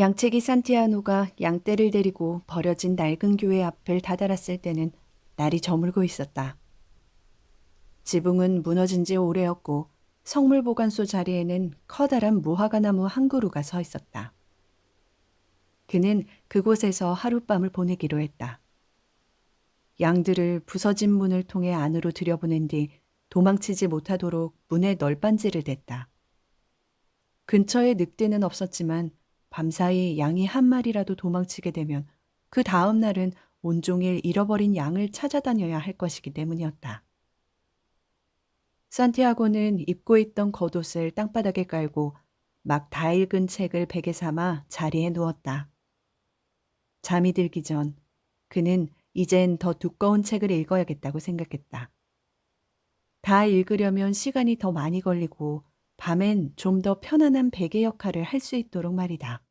양채기 산티아노가 양떼를 데리고 버려진 낡은 교회 앞을 다다랐을 때는 날이 저물고 있었다. 지붕은 무너진 지 오래였고 성물 보관소 자리에는 커다란 무화과나무 한 그루가 서 있었다. 그는 그곳에서 하룻밤을 보내기로 했다. 양들을 부서진 문을 통해 안으로 들여보낸 뒤 도망치지 못하도록 문에 널빤지를 댔다. 근처에 늑대는 없었지만 밤사이 양이 한 마리라도 도망치게 되면 그 다음 날은 온종일 잃어버린 양을 찾아다녀야 할 것이기 때문이었다. 산티아고는 입고 있던 겉옷을 땅바닥에 깔고 막 다 읽은 책을 베개 삼아 자리에 누웠다. 잠이 들기 전 그는 이젠 더 두꺼운 책을 읽어야겠다고 생각했다. 다 읽으려면 시간이 더 많이 걸리고 밤엔 좀 더 편안한 베개 역할을 할 수 있도록 말이다.